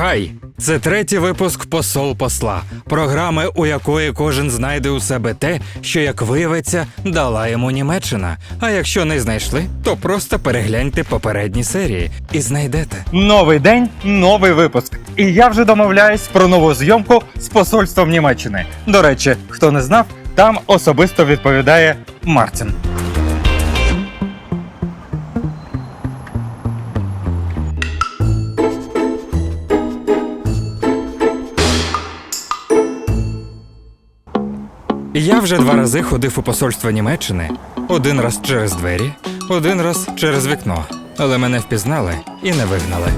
Хай! Це третій випуск Посол посла, програми, у якої кожен знайде у себе те, що, як виявиться, дала йому Німеччина. А якщо не знайшли, то просто перегляньте попередні серії і знайдете. Новий день, новий випуск. І я вже домовляюсь про нову зйомку з посольством Німеччини. До речі, хто не знав, там особисто відповідає Мартін. Я вже два рази ходив у посольство Німеччини: один раз через двері, один раз через вікно. Але мене впізнали і не вигнали.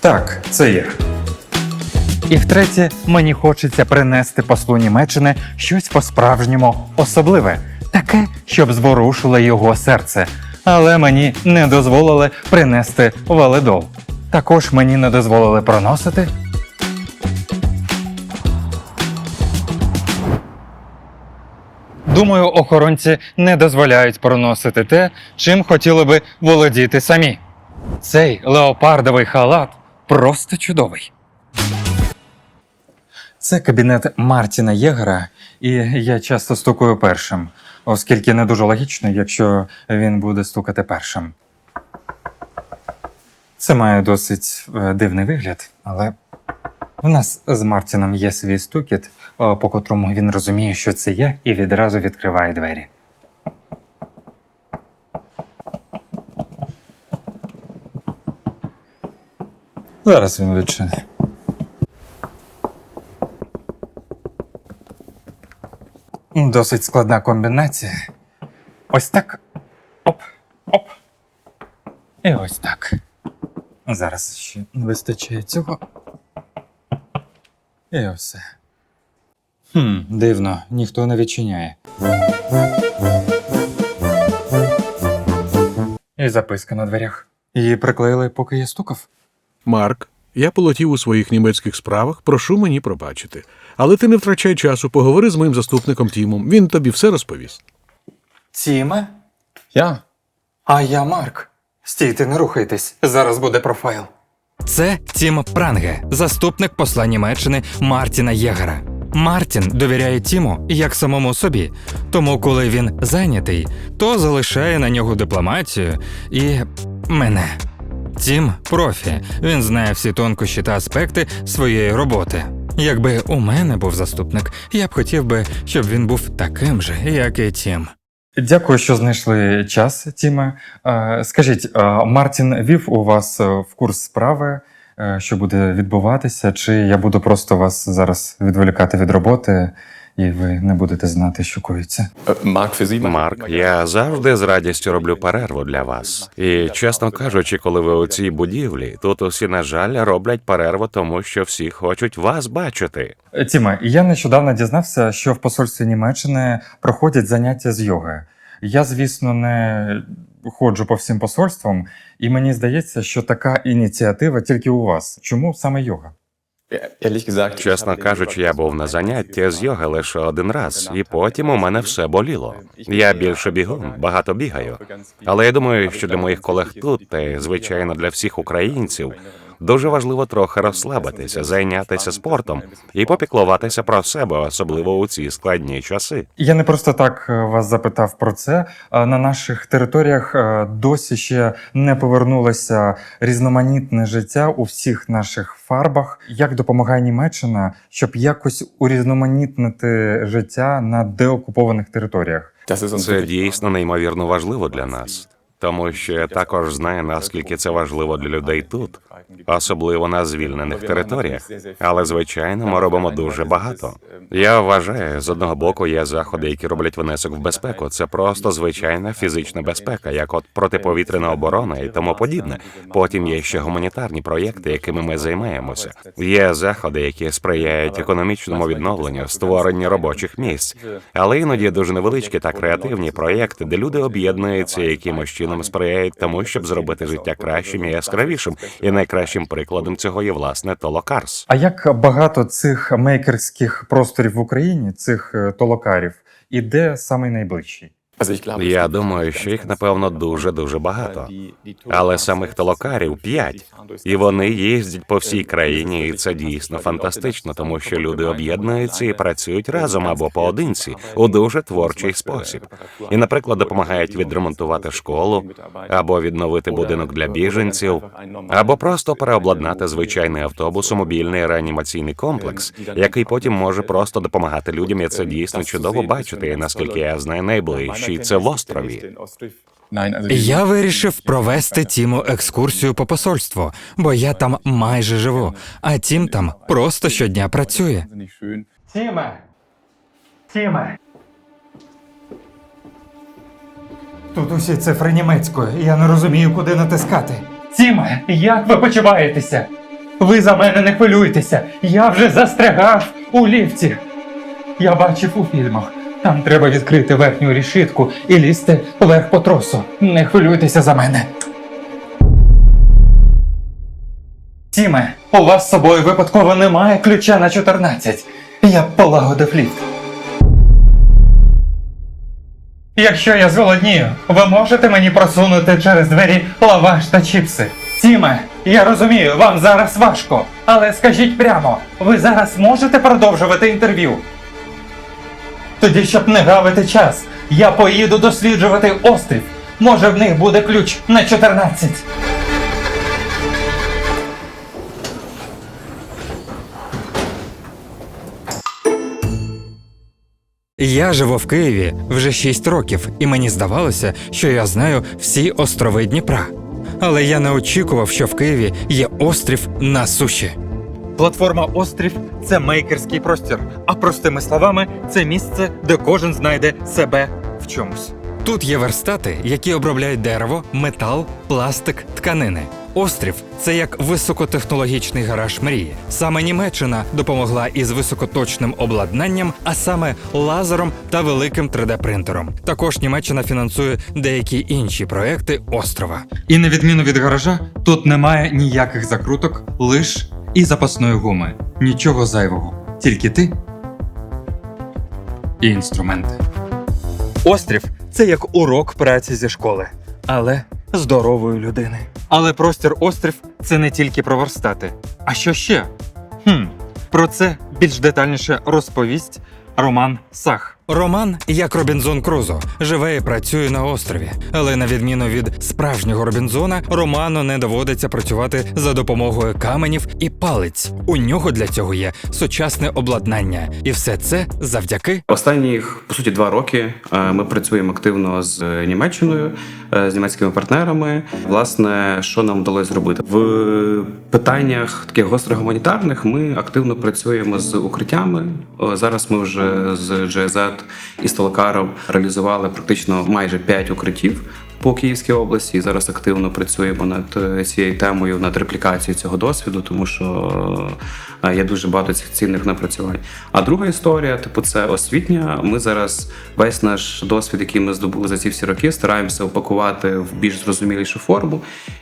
Так, це я. І втретє, мені хочеться принести послу Німеччини щось по-справжньому особливе, таке, щоб зворушило його серце. Але мені не дозволили принести валидол. Також мені не дозволили проносити. Думаю, охоронці не дозволяють проносити те, чим хотіли би володіти самі. Цей леопардовий халат просто чудовий. Це кабінет Мартіна Єгера, і я часто стукаю першим, оскільки не дуже логічно, якщо він буде стукати першим. Це має досить е, дивний вигляд, але в нас з Мартіном є свій стукіт, е, по котрому він розуміє, що це я, і відразу відкриває двері. Зараз він відчине. Досить складна комбінація. Ось так. Оп, оп. І ось так. Зараз ще не вистачає цього. І все. Хм, дивно, ніхто не відчиняє. І записка на дверях. Її приклеїли, поки я стукав. Марк, я полетів у своїх німецьких справах, прошу мені пробачити. Але ти не втрачай часу, поговори з моїм заступником Тімом, він тобі все розповість. Тіме? Ja, А я Марк. Стійте, не рухайтесь. Зараз буде профайл. Це Тім Пранге, заступник посла Німеччини Мартіна Єгера. Мартін довіряє Тіму як самому собі, тому коли він зайнятий, то залишає на нього дипломатію і мене. Тім профі. Він знає всі тонкощі та аспекти своєї роботи. Якби у мене був заступник, я б хотів би, щоб він був таким же, як і Тім. Дякую, що знайшли час, Тіме. Е, Скажіть, е, Мартін вів у вас е, в курс справи, що буде відбуватися, чи я буду просто вас зараз відволікати від роботи, і ви не будете знати, що коїться? Mark. Марк, я завжди з радістю роблю перерву для вас. І чесно кажучи, коли ви у цій будівлі, тут усі, на жаль, роблять перерву, тому що всі хочуть вас бачити. Тіме, я нещодавно дізнався, що в посольстві Німеччини проходять заняття з йоги. Я, звісно, не ходжу по всім посольствам, і мені здається, що така ініціатива тільки у вас. Чому саме йога? Чесно кажучи, я був на занятті з йоги лише один раз, і потім у мене все боліло. Я більше бігом, багато бігаю. Але я думаю, що для моїх колег тут, та звичайно для всіх українців, дуже важливо трохи розслабитися, зайнятися спортом і попіклуватися про себе, особливо у ці складні часи. Я не просто так е, вас запитав про це. На наших територіях е, досі ще не повернулося різноманітне життя у всіх наших фарбах. Як допомагає Німеччина, щоб якось урізноманітнити життя на деокупованих територіях? Це дійсно неймовірно важливо для нас, тому що я також знаю, наскільки це важливо для людей тут, особливо на звільнених територіях. Але звичайно, ми робимо дуже багато. Я вважаю, з одного боку є заходи, які роблять внесок в безпеку. Це просто звичайна фізична безпека, як от протиповітряна оборона і тому подібне. Потім є ще гуманітарні проєкти, якими ми займаємося. Є заходи, які сприяють економічному відновленню, створенню робочих місць, але іноді дуже невеличкі та креативні проєкти, де люди об'єднуються якимось чином сприяють тому, щоб зробити життя кращим і яскравішим. І найкращим прикладом цього є власне Толокарс. А як багато цих мейкерських просторів в Україні, цих е, толокарів, і де саме найближчий? Я думаю, що їх напевно дуже дуже багато. Але самих толокарів п'ять, і вони їздять по всій країні, і це дійсно фантастично, тому що люди об'єднуються і працюють разом або поодинці у дуже творчий спосіб. І, наприклад, допомагають відремонтувати школу, або відновити будинок для біженців, або просто переобладнати звичайний автобус у мобільний реанімаційний комплекс, який потім може просто допомагати людям. І це дійсно чудово бачити. І наскільки я знаю, найближчий це в острові. Я вирішив провести Тіму екскурсію по посольству, бо я там майже живу, а Тім там просто щодня працює. Тіме! Тіме! Тут усі цифри німецькою, і я не розумію, куди натискати. Тіме, як ви почуваєтеся? Ви за мене не хвилюйтеся. Я вже застрягав у ліфті. Я бачив у фільмах. Там треба відкрити верхню рішитку і лізти вверх по тросу. Не хвилюйтеся за мене. Тіме, у вас з собою випадково немає ключа на 14. Я полагодив ліфт. Якщо я зголоднію, ви можете мені просунути через двері лаваш та чіпси. Тіме, я розумію, вам зараз важко, але скажіть прямо, ви зараз можете продовжувати інтерв'ю? Тоді, щоб не гавити час, я поїду досліджувати острів. Може, в них буде ключ на 14. Я живу в Києві вже 6 років, і мені здавалося, що я знаю всі острови Дніпра. Але я не очікував, що в Києві є острів на суші. Платформа Острів це мейкерський простір, а простими словами, це місце, де кожен знайде себе в чомусь. Тут є верстати, які обробляють дерево, метал, пластик, тканини. Острів це як високотехнологічний гараж мрії. Саме Німеччина допомогла із високоточним обладнанням, а саме лазером та великим 3D-принтером. Також Німеччина фінансує деякі інші проекти острова. І на відміну від гаража, тут немає ніяких закруток, лиш і запасної гуми. Нічого зайвого. Тільки ти і інструменти. Острів це як урок праці зі школи, але здорової людини. Але простір острів це не тільки про верстати. А що ще? Хм, про це більш детальніше розповість Роман Сах. Роман, як Робінзон Крузо, живе і працює на острові. Але на відміну від справжнього Робінзона, Роману не доводиться працювати за допомогою каменів і палиць. У нього для цього є сучасне обладнання, і все це завдяки Останніх по суті два роки е, ми працюємо активно з Німеччиною, е, з німецькими партнерами. Власне, що нам вдалося зробити в питаннях таких гостро-гуманітарних. Ми активно працюємо з укриттями. Зараз ми вже з GZ і Столкаром реалізували практично майже 5 укриттів. По Київській області і зараз активно працюємо над е, цією темою, над реплікацією цього досвіду, тому що е, є дуже багато цих цінних напрацювань. А друга історія, типу, це освітня. Ми зараз весь наш досвід, який ми здобули за ці всі роки, стараємося упакувати в більш зрозумілішу форму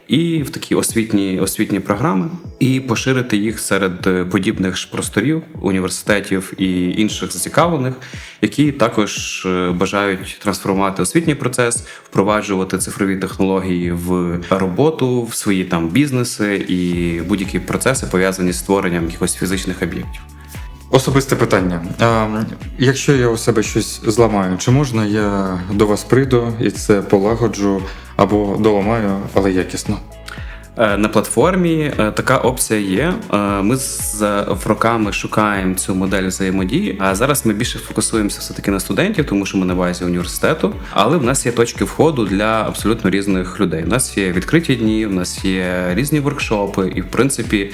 і в такі освітні освітні програми, і поширити їх серед е, подібних ж просторів, університетів і інших зацікавлених, які також бажають трансформувати освітній процес, впроваджувати цифрові технології в роботу, в свої там бізнеси і будь-які процеси пов'язані з створенням якихось фізичних об'єктів. Особисте питання. А, якщо я у себе щось зламаю, чи можна я до вас прийду і це полагоджу або доламаю, але якісно? Е, На платформі е, така опція є. Е, Ми з роками шукаємо цю модель взаємодії. А зараз ми більше фокусуємося все таки на студентів, тому що ми на базі університету. Але в нас є точки входу для абсолютно різних людей. У нас є відкриті дні, в нас є різні воркшопи, і в принципі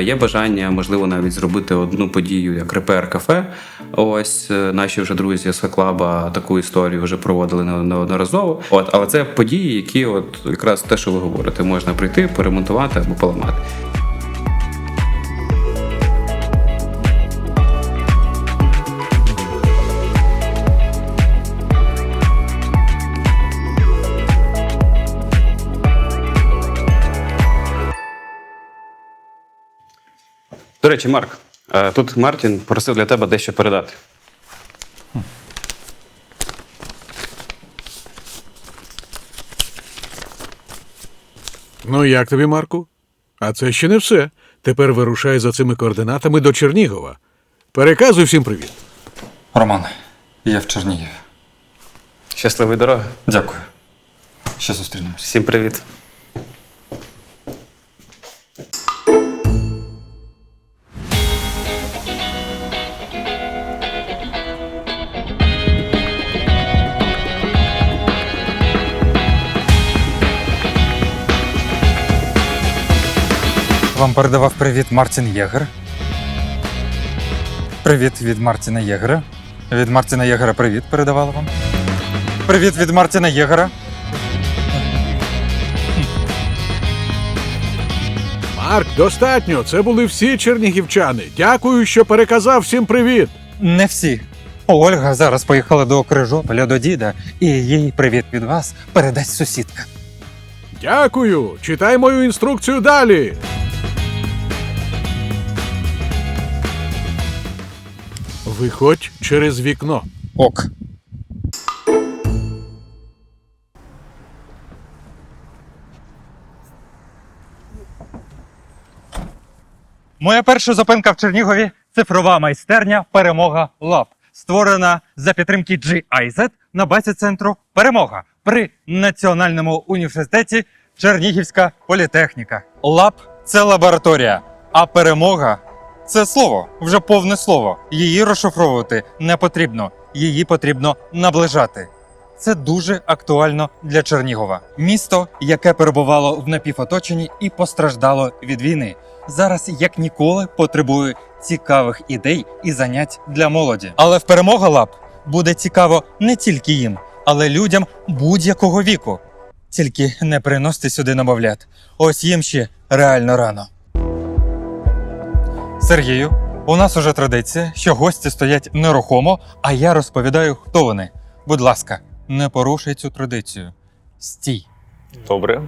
є бажання, можливо, навіть зробити одну подію як репер кафе. Ось наші вже друзі з Феклаба таку історію вже проводили неодноразово. От, але це події, які, от якраз те, що ви говорите, можна прийти, поремонтувати або поламати. До речі, Марк, е, тут Мартін просив для тебе дещо передати. Ну як тобі, Марку? А це ще не все. Тепер вирушай за цими координатами до Чернігова. Переказуй всім привіт. Роман, я в Чернігові. Щасливої дороги. Дякую. Ще зустрінемось. Всім привіт. Вам передавав привіт Мартін Єгер. Привіт від Мартіна Єгера. Від Мартіна Єгера привіт передавала вам. Привіт від Мартіна Єгера. Марк, достатньо. Це були всі чернігівчани. Дякую, що переказав всім привіт. Не всі. Ольга зараз поїхала до Крижополя до діда, і їй привіт від вас передасть сусідка. Дякую. Читай мою інструкцію далі. Виходь через вікно. Ок. Моя перша зупинка в Чернігові цифрова майстерня Перемога Лаб, створена за підтримки GIZ на базі центру Перемога при Національному університеті Чернігівська політехніка. Лаб це лабораторія, а перемога це слово, вже повне слово. Її розшифровувати не потрібно, її потрібно наближати. Це дуже актуально для Чернігова. Місто, яке перебувало в напівоточенні і постраждало від війни, зараз як ніколи потребує цікавих ідей і занять для молоді. Але в перемога лаб буде цікаво не тільки їм, але людям будь-якого віку. Тільки не приносьте сюди намовлят. Ось їм ще реально рано. Сергію, у нас уже традиція, що гості стоять нерухомо, а я розповідаю, хто вони. Будь ласка, не порушуй цю традицію. Стій. Добре.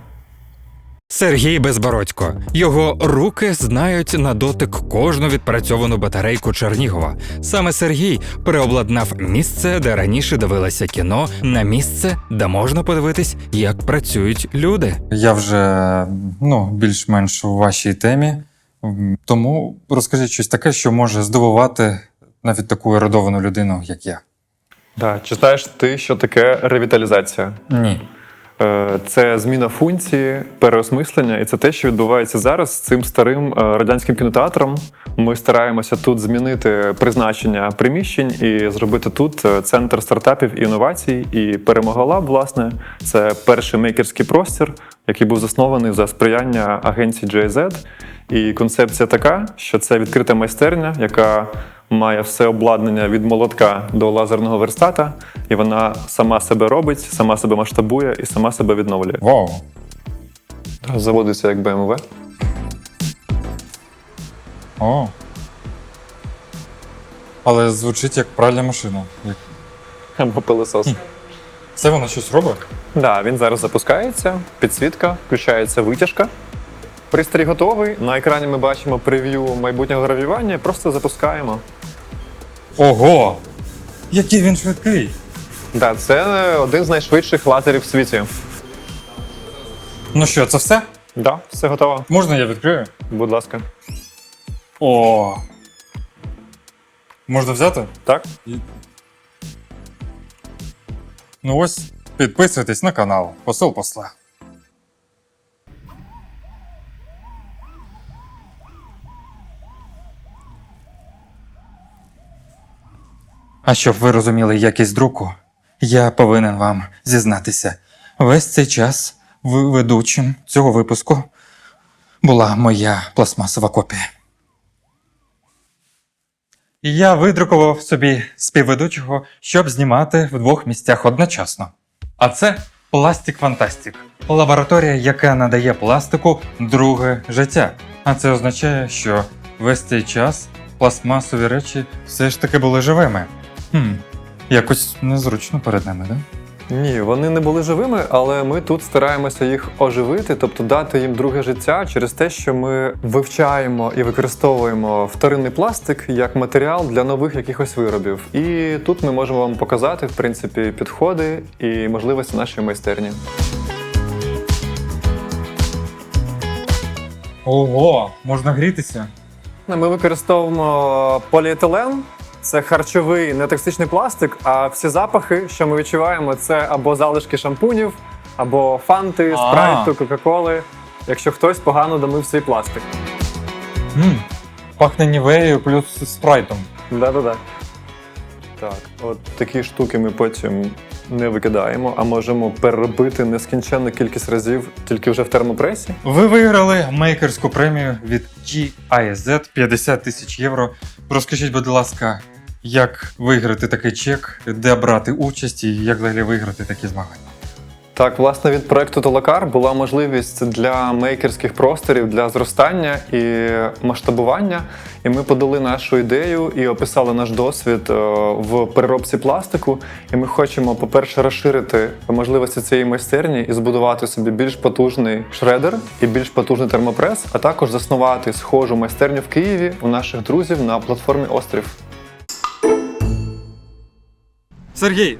Сергій Безбородько. Його руки знають на дотик кожну відпрацьовану батарейку Чернігова. Саме Сергій переобладнав місце, де раніше дивилося кіно, на місце, де можна подивитись, як працюють люди. Я вже ну, більш-менш у вашій темі. Тому розкажіть щось таке, що може здивувати навіть таку ерудовану людину, як я. Да. Чи знаєш ти, що таке ревіталізація? Ні. Е, Це зміна функції, переосмислення, і це те, що відбувається зараз з цим старим е, радянським кінотеатром. Ми стараємося тут змінити призначення приміщень і зробити тут е, центр стартапів і інновацій. І перемога Лаб, власне, це перший мейкерський простір, який був заснований за сприяння агенції GIZ. І концепція така, що це відкрита майстерня, яка має все обладнання від молотка до лазерного верстата, і вона сама себе робить, сама себе масштабує і сама себе відновлює. Вау. Заводиться як BMW. О. Але звучить як пральна машина. Як- Або пилосос. Це воно щось робить? Да, він зараз запускається, підсвітка, включається витяжка. Пристрій готовий. На екрані ми бачимо прев'ю майбутнього гравіювання. Просто запускаємо. Ого! Який він швидкий! Да, це один з найшвидших лазерів в світі. Ну що, це все? Да, все готово. Можна я відкрию? Будь ласка. О. Можна взяти? Так? Ну ось, підписуйтесь на канал. Посил посла. А щоб ви розуміли якість друку, я повинен вам зізнатися. Весь цей час ведучим цього випуску була моя пластмасова копія. Я видрукував собі співведучого, щоб знімати в двох місцях одночасно. А це Пластик Фантастик лабораторія, яка надає пластику друге життя. А це означає, що весь цей час пластмасові речі все ж таки були живими. Хм, якось незручно перед ними, да? Ні, вони не були живими, але ми тут стараємося їх оживити, тобто дати їм друге життя через те, що ми вивчаємо і використовуємо вторинний пластик як матеріал для нових якихось виробів. І тут ми можемо вам показати, в принципі, підходи і можливості нашої майстерні. Ого, можна грітися. Ми використовуємо поліетилен. Це харчовий нетоксичний пластик, а всі запахи, що ми відчуваємо, це або залишки шампунів, або фанти, спрайту, кока-коли, якщо хтось погано домив свій пластик. м Пахне нівеєю плюс спрайтом. Да-да-да. Так, от такі штуки ми потім не викидаємо, а можемо переробити нескінченну кількість разів тільки вже в термопресі. Ви виграли мейкерську премію від GIZ 50 тисяч євро. Розкажіть, будь ласка, як виграти такий чек, де брати участь і як взагалі виграти такі змагання? Так, власне, від проекту Толокар була можливість для мейкерських просторів для зростання і масштабування. І ми подали нашу ідею і описали наш досвід е, в переробці пластику. І ми хочемо, по-перше, розширити можливості цієї майстерні і збудувати собі більш потужний шредер і більш потужний термопрес, а також заснувати схожу майстерню в Києві у наших друзів на платформі Острів. Сергій,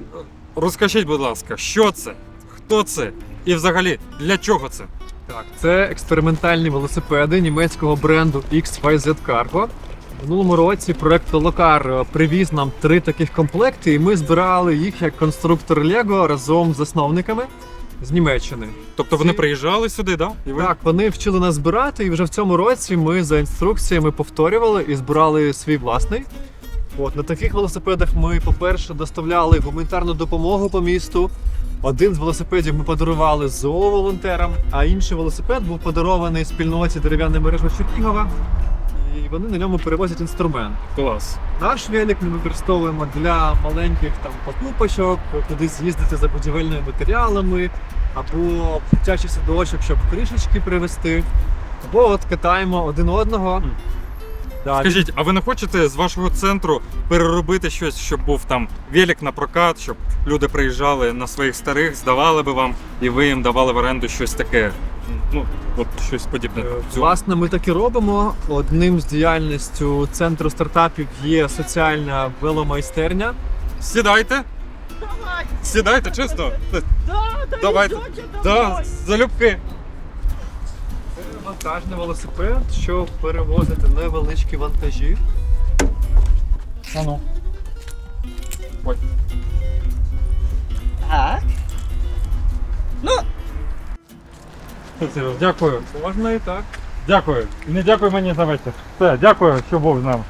розкажіть, будь ласка, що це? Хто це? І взагалі, для чого це? Так, це експериментальні велосипеди німецького бренду XYZ Cargo. В минулому році проект Толокар е, привіз нам три таких комплекти, і ми збирали їх як конструктор Лего разом з засновниками з Німеччини. Тобто вони приїжджали сюди, да? І ви Так, вони вчили нас збирати, і вже в цьому році ми за інструкціями повторювали і збирали свій власний. От на таких велосипедах ми, по-перше, доставляли гуманітарну допомогу по місту. Один з велосипедів ми подарували зооволонтерам, а інший велосипед був подарований спільноті дерев'яної мережі Чернігова. І вони на ньому перевозять інструмент. клас. Наш велик ми використовуємо для маленьких там покупочок, куди з'їздити за будівельними матеріалами, або в дитячий садочок, щоб кришечки привезти. Або от катаємо один одного. Да, Скажіть, а ви не хочете з вашого центру переробити щось, щоб був там велик на прокат, щоб люди приїжджали на своїх старих, здавали би вам, і ви їм давали в оренду щось таке? Ну, от щось подібне. Е. Власне, ми так і робимо. Одним з діяльністю центру стартапів є соціальна веломайстерня. Сідайте. Сідайте, чесно. Давайте. Да, залюбки. Вантажний велосипед, щоб перевозити невеличкі вантажі. А ну. Ой. Серйозно, дякую. Можна і так. Дякую. І не дякую мені за вечір. Все, дякую, що був з нами.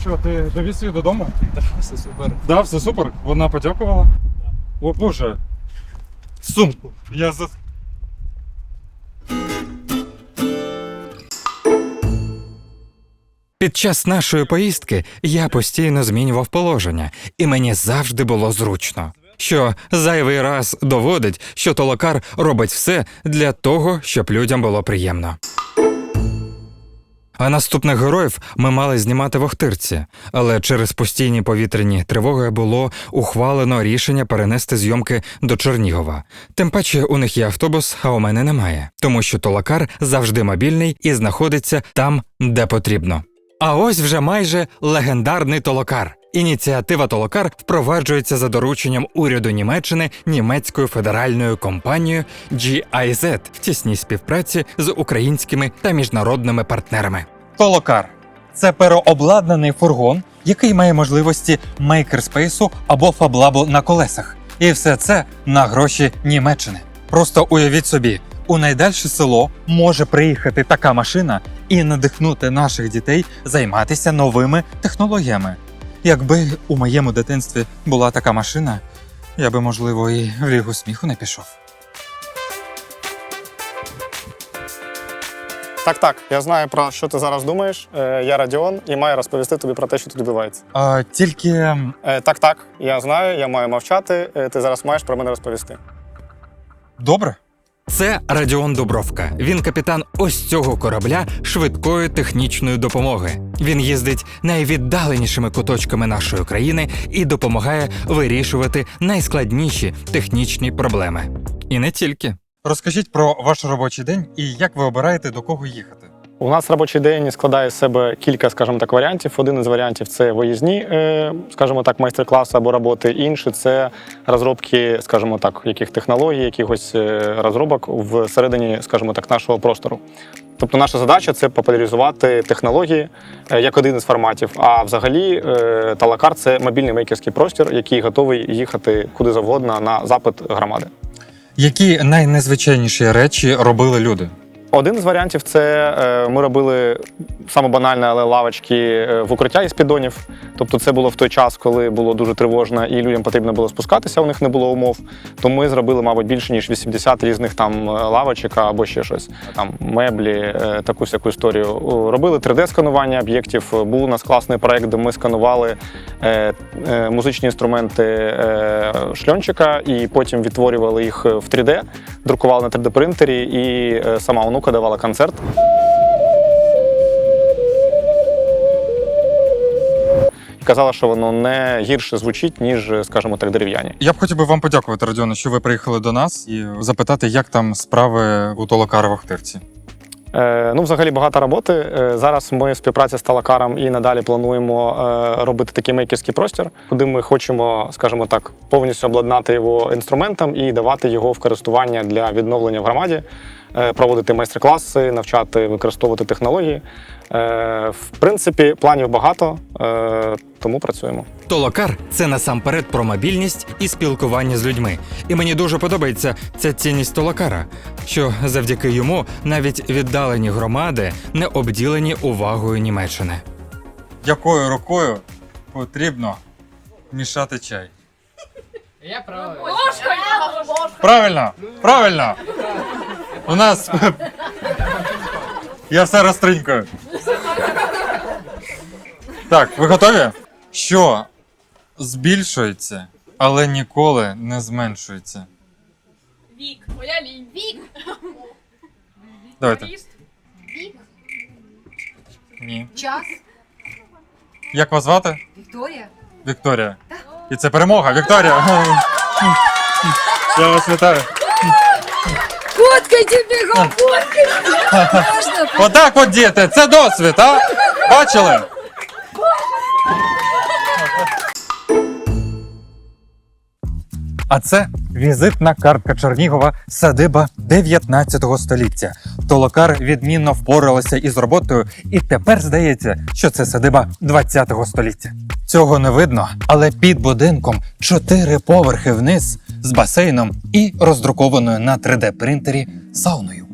Що, ти довіз її додому? Все супер. Да, все супер. Вона подякувала. О, Боже. Сумку. Я за. Під час нашої поїздки я постійно змінював положення, і мені завжди було зручно. Що зайвий раз доводить, що толокар робить все для того, щоб людям було приємно. А наступних героїв ми мали знімати в Охтирці, але через постійні повітряні тривоги було ухвалено рішення перенести зйомки до Чернігова. Тим паче у них є автобус, а у мене немає, тому що толокар завжди мобільний і знаходиться там, де потрібно. А ось вже майже легендарний толокар. Ініціатива Толокар впроваджується за дорученням уряду Німеччини німецькою федеральною компанією GIZ в тісній співпраці з українськими та міжнародними партнерами. Толокар. Це переобладнаний фургон, який має можливості мейкерспейсу або фаблабу на колесах. І все це на гроші Німеччини. Просто уявіть собі, у найдальше село може приїхати така машина і надихнути наших дітей займатися новими технологіями. Якби у моєму дитинстві була така машина, я би, можливо, і в лігу сміху не пішов. Так, так, я знаю про що ти зараз думаєш. Е, Я Радіон і маю розповісти тобі про те, що тут відбувається. А, тільки Е, Так, так, я знаю, я маю мовчати. е, Ти зараз маєш про мене розповісти. добре. Це Радіон Дубровка. Він капітан ось цього корабля швидкої технічної допомоги. Він їздить найвіддаленішими куточками нашої країни і допомагає вирішувати найскладніші технічні проблеми. І не тільки. Розкажіть про ваш робочий день і як ви обираєте до кого їхати. У нас робочий день складає з себе кілька, скажімо так, варіантів. Один із варіантів це виїзні, е, скажімо так, майстер-класи або роботи. Інший це розробки, скажімо так, яких технологій, якихось е, розробок всередині, скажімо так, нашого простору. Тобто наша задача це популяризувати технології е, як один із форматів. А взагалі Талакар це мобільний мейкерський простір, який готовий їхати куди завгодно на запит громади. Які найнезвичайніші речі робили люди? Один з варіантів це е, ми робили саме банальне, але лавочки е, в укриття із піддонів. Тобто, це було в той час, коли було дуже тривожно, і людям потрібно було спускатися, у них не було умов. Тому ми зробили, мабуть, більше ніж 80 різних там е, лавочок або ще щось. Там меблі, таку всяку історію. Робили 3D-сканування об'єктів. Був у нас класний проект, де ми сканували музичні інструменти шльончика і потім відтворювали їх в 3D, друкували на 3D-принтері, і сама онука давала концерт. Казала, що воно не гірше звучить, ніж, скажімо так, дерев'яні. Я б хотів би вам подякувати, Родіоне, що ви приїхали до нас і запитати, як там справи у Толокара в Охтирці. Е, ну, взагалі багато роботи. Е, зараз ми в співпраці з Талакаром і надалі плануємо е, робити такий мейкерський простір, куди ми хочемо, скажімо так, повністю обладнати його інструментом і давати його в користування для відновлення в громаді, проводити майстер-класи, навчати використовувати технології. Е, в принципі, планів багато, е, тому працюємо. Толокар це насамперед про мобільність і спілкування з людьми. І мені дуже подобається ця цінність толокара, що завдяки йому навіть віддалені громади не обділені увагою Німеччини. Якою рукою потрібно мішати чай? Я Правильно, правильно. У нас. Я все розтринькаю. Так, ви готові? Що збільшується, але ніколи не зменшується. Вік. Моя лінь. Вік. Давайте. Вік. Ні. Час. Як вас звати? Вікторія. Вікторія. І це перемога. Вікторія. Я вас вітаю. Фоткайте бігом, фоткайте. Отак от діти, це досвід, а? Бачили? А це візитна картка Чернігова садиба 19 століття. Толокар відмінно впоралася із роботою, і тепер здається, що це садиба 20 століття. Цього не видно, але під будинком чотири поверхи вниз з басейном і роздрукованою на 3D-принтері сауною.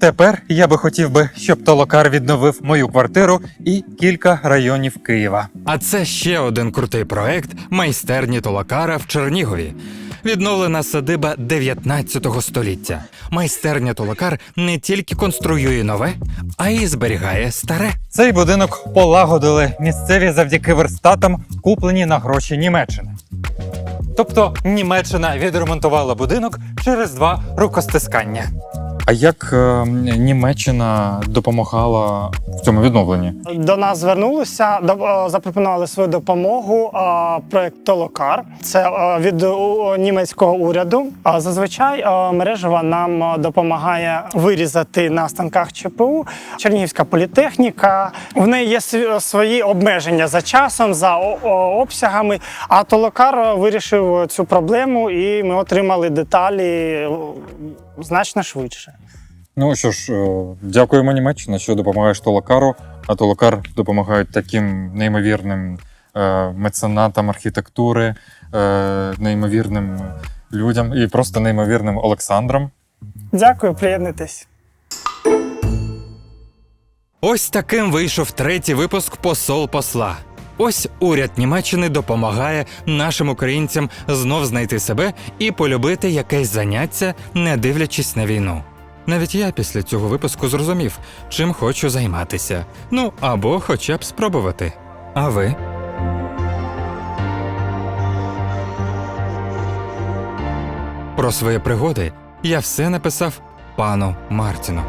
Тепер я би хотів би, щоб Толокар відновив мою квартиру і кілька районів Києва. А це ще один крутий проект майстерні Толокара в Чернігові. Відновлена садиба 19 століття. Майстерня Толокар не тільки конструює нове, а й зберігає старе. Цей будинок полагодили місцеві завдяки верстатам, куплені на гроші Німеччини. Тобто Німеччина відремонтувала будинок через два рукостискання. А як е, Німеччина допомагала в цьому відновленні? До нас звернулися, до- е, запропонували свою допомогу. е, Проект Толокар. Це е, від у- німецького уряду. А Зазвичай е, мережева нам е, допомагає вирізати на станках ЧПУ. Чернігівська політехніка. В неї є свої обмеження за часом, за о- о- обсягами. А Толокар е, вирішив цю проблему, і ми отримали деталі е, значно швидше. Ну що ж, е, дякуємо Німеччина, що допомагаєш Толокару, а Толокар допомагають таким неймовірним е, меценатам архітектури, е, неймовірним людям і просто неймовірним Олександрам. Дякую, приєднуйтесь. Ось таким вийшов третій випуск Посол посла. Ось уряд Німеччини допомагає нашим українцям знов знайти себе і полюбити якесь заняття, не дивлячись на війну. Навіть я після цього випуску зрозумів, чим хочу займатися. Ну або хоча б спробувати. А ви? Про свої пригоди я все написав пану Мартіну.